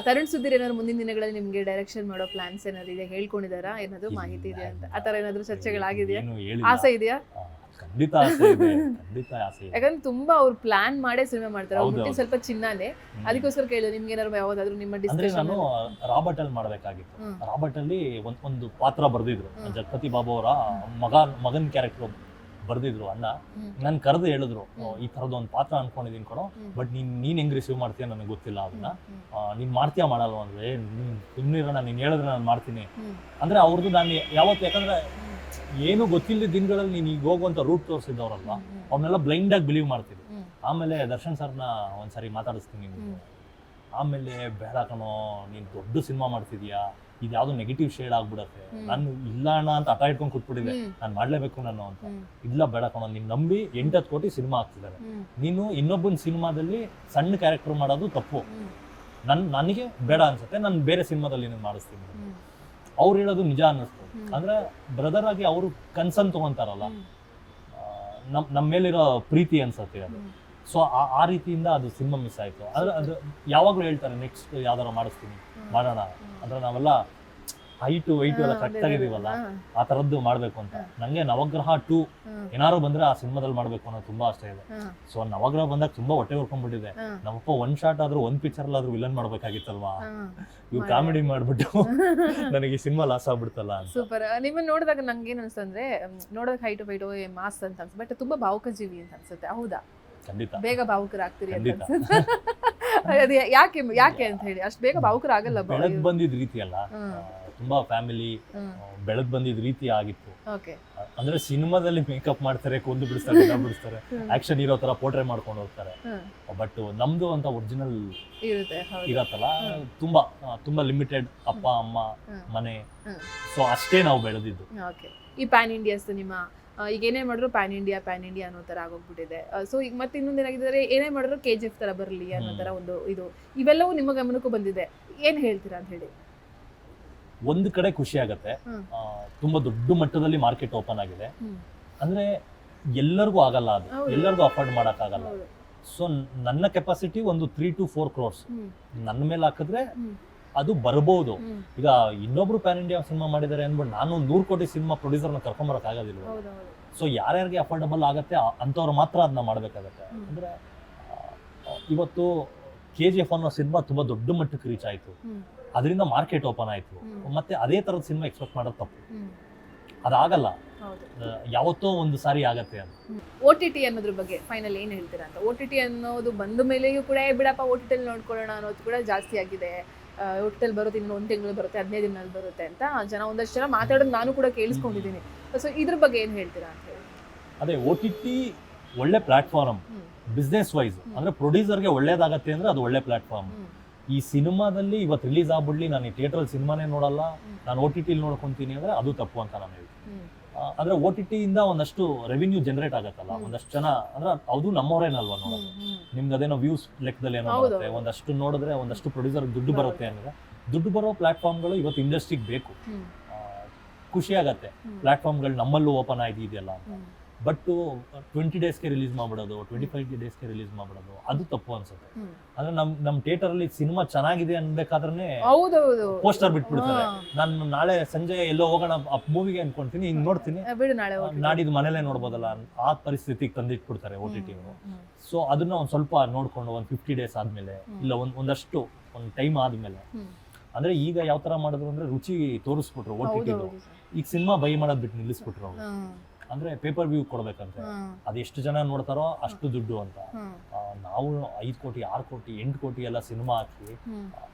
ತರುಣ್ ಸುಧೀರ್ ಏನಾದ್ರು ಮುಂದಿನ ದಿನಗಳಲ್ಲಿ ನಿಮ್ಗೆ ಡೈರೆಕ್ಷನ್ ಮಾಡೋ ಪ್ಲಾನ್ಸ್ ಏನಾದ್ರು ಇದೆ ಹೇಳ್ಕೊಂಡಿದಾರಾ? ಏನಾದ್ರು ಮಾಹಿತಿ ಇದೆಯಾ ಅಂತ? ಆತರ ಏನಾದ್ರು ಚರ್ಚೆಗಳಾಗಿದೆಯಾ? ಏನು. ಆಸೆ ಇದೆಯಾ? ಖಂಡಿತ ಆಸೆ ಇದೆ ಖಂಡಿತ ಆಸೆ ಇದೆ. ಯಾಕಂದ್ರೆ ತುಂಬಾ ಅವ್ರು ಪ್ಲಾನ್ ಮಾಡೇ ಸಿನಿಮಾ ಮಾಡ್ತಾರೆ. ಅವ್ರು ಹೌದು, ಹುಟ್ಟಿದ್ ಸ್ವಲ್ಪ ಚಿನ್ನನೇ. ಅದಕ್ಕೋಸ್ಕರ ಕೇಳಿದ್ರು ನಿಮ್ಗೆ ಏನಾದ್ರು ಯಾವ್ದಾದ್ರು ನಿಮ್ಮ ಅಂದ್ರೆ ಡಿಸ್ಕಷನ್ ನಾನು ರಾಬರ್ಟ್ ಅಲ್ಲಿ ಮಾಡ್ಬೇಕಾಗಿತ್ತು. ಹ್ಮ್. ರಾಬರ್ಟ್ ಅಲ್ಲಿ ಒಂದ್ ಒಂದು ಪಾತ್ರ ಬರ್ದಿದ್ರು. ಹ್ಮ್. ಜಗಪತಿ ಬಾಬು ಅವರ ಮಗ ಮಗನ್ ಕ್ಯಾರೆಕ್ಟರ್ ಬರ್ದಿದ್ರು ಅನ್ನ ನಾನು ಕರೆದು ಹೇಳಿದ್ರು ಈ ತರದ ಒಂದು ಪಾತ್ರ ಅನ್ಕೊಂಡಿದ್ದೀನಿ ಕಣೋ ಬಟ್ ನೀನ್ ನೀನ್ ಹೆಂಗ್ ರಿಸೀವ್ ಮಾಡ್ತೀಯ ನನಗೆ ಗೊತ್ತಿಲ್ಲ ಅದನ್ನ ನೀನು ಮಾಡ್ತೀಯಾ ಮಾಡಲ್ವ? ಅಂದ್ರೆ ನೀನ್ ನಾನು ನೀನ್ ಹೇಳಿದ್ರೆ ನಾನು ಮಾಡ್ತೀನಿ. ಅಂದ್ರೆ ಅವ್ರದ್ದು ನಾನು ಯಾವತ್ತು ಯಾಕಂದ್ರೆ ಏನು ಗೊತ್ತಿಲ್ಲದ ದಿನಗಳಲ್ಲಿ ನೀನ್ ಈಗ ಹೋಗುವಂತ ರೂಟ್ ತೋರಿಸಿದವ್ರಲ್ವ ಅವ್ರನ್ನೆಲ್ಲ ಬ್ಲೈಂಡ್ ಆಗಿ ಬಿಲೀವ್ ಮಾಡ್ತೀವಿ ಆಮೇಲೆ ದರ್ಶನ್ ಸರ್ನ ಒಂದ್ಸರಿ ಮಾತಾಡಿಸ್ತೀನಿ ಆಮೇಲೆ ಬೇಡ ಕಣೋ ನೀನ್ ದೊಡ್ಡ ಸಿನಿಮಾ ಮಾಡ್ತಿದ್ಯಾ? ಇದ್ಯಾವ್ದು ನೆಗೆಟಿವ್ ಶೇಡ್ ಆಗ್ಬಿಡತ್ತೆ. ನಾನು ಇಲ್ಲ ಅಣ್ಣ ಅಂತ ಹಠ ಇಟ್ಕೊಂಡು ಕೂತ್ಬಿಟ್ಟಿದೆ ನಾನು ಮಾಡ್ಲೇಬೇಕು ನಾನು ಅಂತ. ಇಲ್ಲ ಬೇಡ ಕಣೋ ನೀನ್ ನಂಬಿ ಎಂಟತ್ತು ಕೋಟಿ ಸಿನಿಮಾ ಆಗ್ತಿದ್ದಾರೆ ನೀನು ಇನ್ನೊಬ್ಬನ ಸಿನಿಮಾದಲ್ಲಿ ಸಣ್ಣ ಕ್ಯಾರೆಕ್ಟರ್ ಮಾಡೋದು ತಪ್ಪು. ನನ್ ನನಗೆ ಬೇಡ ಅನ್ಸುತ್ತೆ ನಾನು ಬೇರೆ ಸಿನಿಮಾದಲ್ಲಿ ನೀನು ಮಾಡಿಸ್ತೀನಿ. ಅವ್ರು ಹೇಳೋದು ನಿಜ ಅನ್ನಿಸ್ತು. ಅಂದ್ರೆ ಬ್ರದರ್ ಆಗಿ ಅವರು ಕನ್ಸನ್ ತಗೊಂತಾರಲ್ಲ. ನಮ್ ನಮ್ಮ ಮೇಲಿರೋ ಪ್ರೀತಿ ಅನ್ಸತ್ತೆ ಅದು. ಸೊ ಆ ರೀತಿಯಿಂದ ಅದು ಸಿನಿಮಾ ಮಿಸ್ ಆಯ್ತು. ಆದ್ರೆ ಅದು ಯಾವಾಗಲೂ ಹೇಳ್ತಾರೆ ನೆಕ್ಸ್ಟ್ ಯಾವ್ದಾರ ಮಾಡಿಸ್ತೀನಿ ಮಾಡೋಣ. ಅಂದ್ರೆ ನಾವೆಲ್ಲ ಹೈಟು ವೈಟು ಎಲ್ಲ ಕರೆಕ್ಟ್ ಆಗಿದೀವಲ್ಲ ಆ ತರದ್ದು ಮಾಡಬೇಕು ಅಂತ. ನಂಗೆ ನವಗ್ರಹ ಟು ಏನಾದ್ರು ಬಂದ್ರೆ ಆ ಸಿನಿಮಾದಲ್ಲಿ ಮಾಡ್ಬೇಕು ಅನ್ನೋ ತುಂಬಾ ಆಸೆ ಇದೆ. ಸೊ ನವಗ್ರಹ ಬಂದಾಗ ತುಂಬಾ ಹೊಟ್ಟೆ ಹೊರ್ಕೊಂಡ್ಬಿಟ್ಟಿದೆ. ನಮ್ಮಪ್ಪ ಒನ್ ಶಾಟ್ ಆದ್ರೂ ಒಂದ್ ಪಿಕ್ಚರ್ ಆದ್ರೂ ವಿಲನ್ ಮಾಡ್ಬೇಕಾಗಿತ್ತಲ್ವಾ? ಇವ್ ಕಾಮಿಡಿ ಮಾಡ್ಬಿಟ್ಟು ನನಗೆ ಈ ಸಿನಿಮಾ ಲಾಸ್ ಆಗ್ಬಿಡ್ತಲ್ಲ ಸೂಪರ್ ನಿಮ್ಮನ್ನ ನೋಡಿದಾಗ ನಂಗೆ ಏನ್ ಅನ್ಸುತ್ತೆ ಅಂದ್ರೆ ನೋಡೋದಕ್ಕೆ ಹೈಟ್ ಫೈಟ್ ಮಾಸ್ ಅಂತ ಅನ್ಸುತ್ತೆ ಬಟ್ ತುಂಬಾ ಭಾವುಕ ಜೀವಿ ಅಂತ ಅನ್ಸುತ್ತೆ. ಹೌದಾ? ಖಂಡಿತ. ಬೇಗ ಭಾವುಕರಾಗ್ತೀರಿ ಖಂಡಿತ. ಅದು ಯಾಕೆ ಯಾಕೆ ಅಂತ ಹೇಳಿ. ಅಷ್ಟು ಬೇಗ ಭಾವುಕರಾಗಲ್ಲ ಬೆಳೆದ್ ಬಂದಿದ್ ರೀತಿ ಅಲ್ಲ. ತುಂಬಾ ಫ್ಯಾಮಿಲಿ ಬೆಳೆದ್ ಬಂದಿದ್ ರೀತಿ ಆಗಿತ್ತು. ಅಂದ್ರೆ ಸಿನಿಮಾದಲ್ಲಿ ಮೇಕಪ್ ಮಾಡ್ತಾರೆ ಕೊಂದು ಬಿಡಿಸ್ತಾರೆ ಎಲ್ಲ ಬಿಡಿಸ್ತಾರೆ. ಆಕ್ಷನ್ ಇರೋ ತರ ಪೋಟ್ರೆ ಮಾಡ್ಕೊಂಡು ಹೋಗ್ತಾರೆ. ಬಟ್ ನಮ್ದು ಅಂತ ಒರಿಜಿನಲ್ ಇರತ್ತಲ್ಲ. ತುಂಬಾ ತುಂಬಾ ಲಿಮಿಟೆಡ್ ಅಪ್ಪ ಅಮ್ಮ ಮನೆ. ಸೊ ಅಷ್ಟೇ ನಾವು ಬೆಳೆದಿದ್ದು. ಈ ಪ್ಯಾನ್ ಇಂಡಿಯಾ ಸಿನಿಮಾ ಈಗ ಏನೇ ಮಾಡಿದ್ರು ಪ್ಯಾನ್ ಇಂಡಿಯಾ ಪ್ಯಾನ್ ಇಂಡಿಯಾ ಅನ್ನೋ ಥರ ಆಗೋಗ್ಬಿಟ್ಟಿದೆ. ಸೊ ಈಗ ಮತ್ತೆ ಇನ್ನೊಂದು ಏನಾಗಿದ್ದಾರೆ ಏನೇ ಮಾಡಿದ್ರು ಕೆ ಜಿ ಎಫ್ ತರ ಬರಲಿ ಅನ್ನೋ ತರ ಒಂದು ಇದು ಇವೆಲ್ಲವೂ ನಿಮ್ಮ ಗಮನಕ್ಕೂ ಬಂದಿದೆ. ಏನ್ ಹೇಳ್ತೀರಾ ಅಂತ ಹೇಳಿ. ಒಂದು ಕಡೆ ಖುಷಿ ಆಗತ್ತೆ. ತುಂಬಾ ದೊಡ್ಡ ಮಟ್ಟದಲ್ಲಿ ಮಾರ್ಕೆಟ್ ಓಪನ್ ಆಗಿದೆ. ಅಂದ್ರೆ ಎಲ್ಲರಿಗೂ ಆಗಲ್ಲ ಅದು. ಎಲ್ಲರಿಗೂ ಅಫೋರ್ಡ್ ಮಾಡಕ್ ಆಗಲ್ಲ. ಸೊ ನನ್ನ ಕೆಪಾಸಿಟಿ ಒಂದು ತ್ರೀ ಟು ಫೋರ್ ಕ್ರೋರ್ಸ್ ನನ್ನ ಮೇಲೆ ಹಾಕಿದ್ರೆ. ಅದು ಬರ್ಬೋದು. ಈಗ ಇನ್ನೊಬ್ರು ಪ್ಯಾನ್ ಇಂಡಿಯಾ ಸಿನಿಮಾ ಮಾಡಿದ್ದಾರೆ ಅಂದ್ಬಿಟ್ಟು ನಾನು ನೂರು ಕೋಟಿ ಸಿನಿಮಾ ಪ್ರೊಡ್ಯೂಸರ್ನ ಕರ್ಕೊಂಬರಕ್ ಆಗೋದಿಲ್ಲ ಸೊ ಯಾರ್ಯಾರಿಗೆ ಅಫೋರ್ಡಬಲ್ ಆಗುತ್ತೆ ಅಂಥವ್ರು ಮಾತ್ರ ಅದನ್ನ ಮಾಡ್ಬೇಕಾಗತ್ತೆ. ಅಂದ್ರೆ ಇವತ್ತು ಕೆ ಜಿ ಎಫ್ ಅನ್ನೋ ಸಿನಿಮಾ ತುಂಬಾ ದೊಡ್ಡ ಮಟ್ಟಕ್ಕೆ ರೀಚ್ ಆಯ್ತು. ಅದರಿಂದ ಮಾರ್ಕೆಟ್ ಓಪನ್ ಆಯ್ತು. ಮತ್ತೆ ಅದೇ ತರದ ಸಿನಿಮಾ ಎಕ್ಸ್ಪೆಕ್ಟ್ ಮಾಡೋದು ತಪ್ಪು. ಅದಾಗಲ್ಲ. ಯಾವತ್ತೋ ಒಂದು ಸಾರಿ ಆಗತ್ತೆ ಅಂತ. ಓ ಟಿ ಟಿ ಅನ್ನೋದ್ರ ಬಗ್ಗೆ ಫೈನಲ್ ಏನ್ ಹೇಳ್ತೀರಾ ಅಂತ? ಓ ಟಿ ಟಿ ಅನ್ನೋದು ಬಂದ ಮೇಲೆಯೂ ಕೂಡ "ಏ ಬಿಡಪ್ಪ ಓ ಟಿ ಟಿಲ್ ನೋಡ್ಕೊಳ್ಳೋಣ ಅನ್ನೋದು ಕೂಡ ಜಾಸ್ತಿ ಆಗಿದೆ. ಟಿ ಬರುತ್ತೆ ಇನ್ನೊಂದು ಒಂದು ತಿಂಗಳು ಬರುತ್ತೆ ಹದಿನೈದು ದಿನದಲ್ಲಿ ಬರುತ್ತೆ ಅಂತ ಜನ ಒಂದಷ್ಟು ಜನ ಮಾತಾಡೋದು ನಾನು ಕೂಡ ಕೇಳಿಸ್ಕೊಂಡಿದ್ದೀನಿ ಸೊ ಇದ್ರ ಬಗ್ಗೆ ಏನು ಹೇಳ್ತೀರಾ ಅಂತ ಹೇಳಿ. ಅದೇ ಓ ಟಿ ಟಿ ಒಳ್ಳೆ ಪ್ಲಾಟ್ಫಾರ್ಮ್. Business wise. ಅಂದ್ರೆ ಪ್ರೊಡ್ಯೂಸರ್ಗೆ ಒಳ್ಳೇದಾಗತ್ತೆ ಅಂದ್ರೆ ಅದು ಒಳ್ಳೆ ಪ್ಲಾಟ್ಫಾರ್ಮ್ ಈ ಸಿನಿಮಾದಲ್ಲಿ ಇವತ್ತು ರಿಲೀಸ್ ಆಗ್ಬಿಡ್ಲಿ ನಾನು ಈ ಥಿಯೇಟ್ರಲ್ಲಿ ಸಿನಿಮಾನೇ ನೋಡಲ್ಲ. ನಾನು ಓ ಟಿ ಟಿಲಿ ನೋಡ್ಕೊಂತೀನಿ ಅಂದ್ರೆ ಅದು ತಪ್ಪು ಅಂತ ನಾನು ಅಂದ್ರೆ ಓ ಟಿ ಇಂದ ಒಂದಷ್ಟು ರೆವಿನ್ಯೂ ಜನರೇಟ್ ಆಗತ್ತಲ್ಲ. ಒಂದಷ್ಟು ಜನ ಅಂದ್ರೆ ಅದು ನಮ್ಮವರೇನಲ್ವಾ. ನೋಡೋದು. ನಿಮ್ಗೆ ಅದೇನೋ ವ್ಯೂಸ್ ಲೆಕ್ಕದಲ್ಲಿ ಏನೋ ಬರುತ್ತೆ ಒಂದಷ್ಟು ನೋಡಿದ್ರೆ ಒಂದಷ್ಟು ಪ್ರೊಡ್ಯೂಸರ್ ದುಡ್ಡು ಬರುತ್ತೆ ಅಂದ್ರೆ ದುಡ್ಡು ಬರೋ ಪ್ಲಾಟ್ಫಾರ್ಮ್ಗಳು ಇವತ್ತು ಇಂಡಸ್ಟ್ರಿಗೆ ಬೇಕು. ಖುಷಿ ಆಗತ್ತೆ. ಪ್ಲಾಟ್ಫಾರ್ಮ್ಗಳು ನಮ್ಮಲ್ಲೂ ಓಪನ್ ಆಗಿದೆಯಲ್ಲ ಅಂತ ಹ್ಮ್. ಬಟ್ ಟ್ವೆಂಟಿ ಡೇಸ್ಗೆ ರಿಲೀಸ್ ಮಾಡ್ಬಿಡೋದು ಟ್ವೆಂಟಿ ಫೈವ್ ಡೇಸ್ಗೆ ರಿಲೀಸ್ ಮಾಡ್ಬಿಡೋದು ಅದು ತಪ್ಪು ಅನ್ಸುತ್ತೆ. ಅಂದ್ರೆ ನಮ್ ನಮ್ ಥಿಯೇಟರ್ ಅಲ್ಲಿ ಸಿನಿಮಾ ಚೆನ್ನಾಗಿದೆ ಅನ್ಬೇಕಾದ್ರೆ ಪೋಸ್ಟರ್ ಬಿಟ್ಬಿಡ್ತಾರೆ. ನಾನು ನಾಳೆ ಸಂಜೆ ಎಲ್ಲೋ ಹೋಗೋಣ ಆ ಮೂವಿಗೆ ಅನ್ಕೊಂತೀನಿ ಹಿಂಗ್ ನೋಡ್ತೀನಿ. ನಾಡಿದ್ ಮನೇಲೆ ನೋಡ್ಬೋದಲ್ಲ ಆ ಪರಿಸ್ಥಿತಿಗೆ ತಂದಿಟ್ಬಿಡ್ತಾರೆ ಓ ಟಿ ಟಿ ಸೊ ಅದನ್ನ ಒಂದ್ ಸ್ವಲ್ಪ ನೋಡ್ಕೊಂಡು ಒಂದ್ ಫಿಫ್ಟಿ ಡೇಸ್ ಆದ್ಮೇಲೆ ಇಲ್ಲ ಒಂದ್ ಒಂದಷ್ಟು ಒಂದ್ ಟೈಮ್ ಆದ್ಮೇಲೆ. ಅಂದ್ರೆ ಈಗ ಯಾವ ತರ ಮಾಡಿದ್ರು ಅಂದ್ರೆ ರುಚಿ ತೋರಿಸ್ಬಿಟ್ರು ಓ ಟಿ ಟಿ. ಈಗ ಸಿನಿಮಾ ಬೈ ಮಾಡೋದ್ ಬಿಟ್ಟು ನಿಲ್ಲಿಸ್ಬಿಟ್ರು ಅವ್ರು. ಅಂದ್ರೆ ಪೇಪರ್ ವ್ಯೂ ಕೊಡ್ಬೇಕಂತೆ. ಅದೆಷ್ಟು ಅದು ಎಷ್ಟು ಜನ ನೋಡ್ತಾರೋ ಅಷ್ಟು ದುಡ್ಡು ಅಂತ. ಆ, ನಾವು ಐದು ಕೋಟಿ ಆರು ಕೋಟಿ ಎಂಟು ಕೋಟಿ ಎಲ್ಲ ಸಿನಿಮಾ ಹಾಕಿ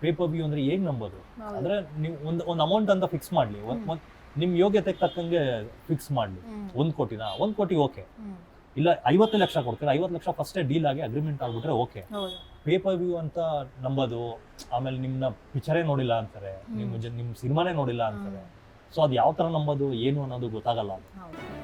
ಪೇಪರ್ ವ್ಯೂ ಅಂದ್ರೆ ಹೇಗ್ ನಂಬೋದು? ಹೌದು. ಅಂದ್ರೆ ನೀವು ಒಂದ್ ಒಂದ್ ಅಮೌಂಟ್ ಅಂತ ಫಿಕ್ಸ್ ಮಾಡ್ಲಿ. ಒಂದ್ ನಿಮ್ ಯೋಗ್ಯತೆಗೆ ತಕ್ಕಂಗೆ ಫಿಕ್ಸ್ ಮಾಡ್ಲಿ. ಹ್ಮ್. ಒಂದ್ ಕೋಟಿನ? ಒಂದ್ ಕೋಟಿ ಓಕೆ. ಹ್ಮ್. ಇಲ್ಲ ಐವತ್ತು ಲಕ್ಷ ಕೊಡ್ತಾರೆ? ಐವತ್ತು ಲಕ್ಷ ಫಸ್ಟ್ ಡೀಲ್ ಆಗಿ ಅಗ್ರಿಮೆಂಟ್ ಆಗ್ಬಿಟ್ರೆ ಓಕೆ. ಹೌದು. ಪೇಪರ್ ವ್ಯೂ ಅಂತ ನಂಬೋದು ಆಮೇಲೆ ನಿಮ್ನ ಪಿಕ್ಚರೇ ನೋಡಿಲ್ಲ ಅಂತಾರೆ. ಹ್ಮ್. ನಿಮ್ ಜ- ನಿಮ್ ಸಿನಿಮಾನೇ ನೋಡಿಲ್ಲ ಅಂತಾರೆ. ಸೊ ಅದ್ ಯಾವ ತರ ನಂಬೋದು ಏನು ಅನ್ನೋದು ಗೊತ್ತಾಗಲ್ಲ ಅದು. ಹೌದು.